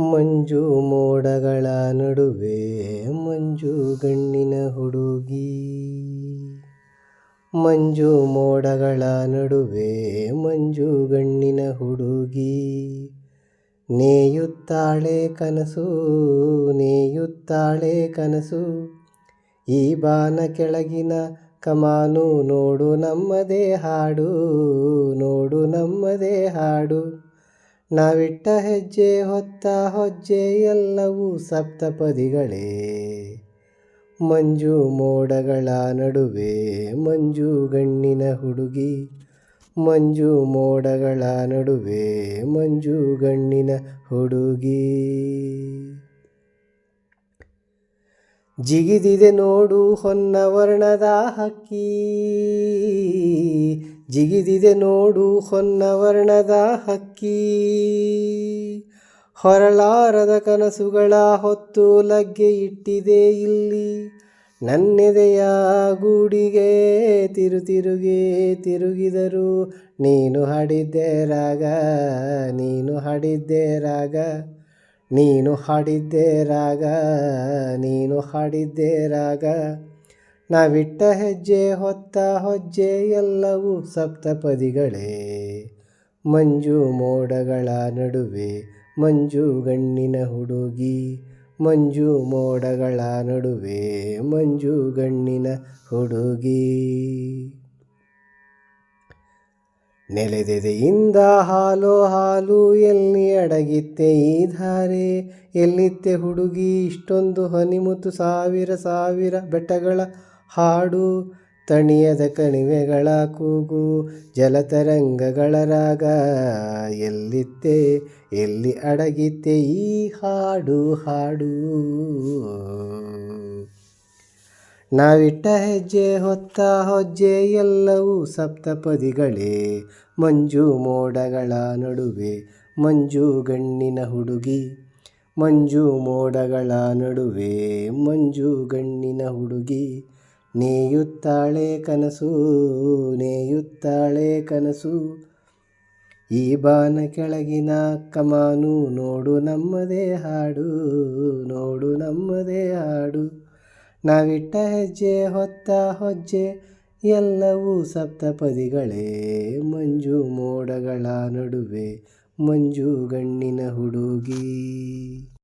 ಮಂಜು ಮೋಡಗಳ ನಡುವೆ ಮಂಜು ಗಣ್ಣಿನ ಹುಡುಗಿ. ಮಂಜು ಮೋಡಗಳ ನಡುವೆ ಮಂಜು ಗಣ್ಣಿನ ಹುಡುಗಿ. ನೇಯುತ್ತಾಳೆ ಕನಸು ನೇಯುತ್ತಾಳೆ ಕನಸು. ಈ ಬಾನ ಕೆಳಗಿನ ಕಮಾನು, ನೋಡು ನಮ್ಮದೇ ಹಾಡು, ನೋಡು ನಮ್ಮದೇ ಹಾಡು. ನಾವಿಟ್ಟ ಹೆಜ್ಜೆ, ಹೊತ್ತ ಹೊಜ್ಜೆ ಎಲ್ಲವೂ ಸಪ್ತಪದಿಗಳೇ. ಮಂಜು ಮೋಡಗಳ ನಡುವೆ ಮಂಜು ಗಣ್ಣಿನ ಹುಡುಗಿ. ಮಂಜು ಮೋಡಗಳ ನಡುವೆ ಮಂಜು ಗಣ್ಣಿನ ಹುಡುಗಿ. ಜಿಗಿದಿದೆ ನೋಡು ಹೊನ್ನ ವರ್ಣದ ಹಕ್ಕಿ. ಜಿಗಿದಿದೆ ನೋಡು ಹೊನ್ನ ವರ್ಣದ ಹಕ್ಕಿ. ಹೊರಳಾರದ ಕನಸುಗಳ ಹೊತ್ತು ಲಗ್ಗೆ ಇಟ್ಟಿದೆ ಇಲ್ಲಿ. ನನ್ನೆದೆಯ ಗೂಡಿಗೆ ತಿರು ತಿರುಗಿ ತಿರುಗಿದರು. ನೀನು ಹಾಡಿದ್ದೆ ರಾಗ, ನೀನು ಹಾಡಿದ್ದೆ ರಾಗ. ನೀನು ಹಾಡಿದ್ದೆ ರಾಗ, ನೀನು ಹಾಡಿದ್ದೆ ರಾಗ. ನಾವಿಟ್ಟ ಹೆಜ್ಜೆ, ಹೊತ್ತ ಹೊಜ್ಜೆ, ಎಲ್ಲವೂ ಸಪ್ತಪದಿಗಳೇ. ಮಂಜು ಮೋಡಗಳ ನಡುವೆ ಮಂಜು ಗಣ್ಣಿನ ಹುಡುಗಿ. ಮಂಜು ಮೋಡಗಳ ನಡುವೆ ಮಂಜು ಗಣ್ಣಿನ ಹುಡುಗಿ. ನೆಲೆದೆದೆಯಿಂದ ಹಾಲು ಹಾಲು ಎಲ್ಲಿ ಅಡಗಿತ್ತೆ ಈ ಧಾರೆ? ಎಲ್ಲಿತ್ತೆ ಹುಡುಗಿ? ಇಷ್ಟೊಂದು ಹನಿಮುತ್ತು ಸಾವಿರ ಸಾವಿರ ಬೆಟ್ಟಗಳ ಹಾಡು. ತಣಿಯದ ಕಣಿವೆಗಳ ಕೂಗು, ಜಲತರಂಗಗಳ ರಾಗ. ಎಲ್ಲಿತ್ತೆ? ಎಲ್ಲಿ ಅಡಗಿತ್ತೆ ಈ ಹಾಡು ಹಾಡು? ನಾವಿಟ್ಟ ಹೆಜ್ಜೆ, ಹೊತ್ತ ಹೊಜ್ಜೆ ಎಲ್ಲವೂ ಸಪ್ತಪದಿಗಳೇ. ಮಂಜು ಮೋಡಗಳ ನಡುವೆ, ಮಂಜು ಗಣ್ಣಿನ ಹುಡುಗಿ. ಮಂಜು ಮೋಡಗಳ ನಡುವೆ, ಮಂಜು ಗಣ್ಣಿನ ಹುಡುಗಿ. ನೇಯುತ್ತಾಳೆ ಕನಸು ನೇಯುತ್ತಾಳೆ ಕನಸು. ಈ ಬಾನ ಕೆಳಗಿನ ಕಮಾನು, ನೋಡು ನಮ್ಮದೇ ಹಾಡು, ನೋಡು ನಮ್ಮದೇ ಹಾಡು. ನಾವಿಟ್ಟ ಹೆಜ್ಜೆ ಹೊತ್ತ ಹೊಜ್ಜೆ ಎಲ್ಲವೂ ಸಪ್ತಪದಿಗಳೇ. ಮಂಜು ಮೋಡಗಳ ನಡುವೆ ಮಂಜು ಗಣ್ಣಿನ ಹುಡುಗಿ.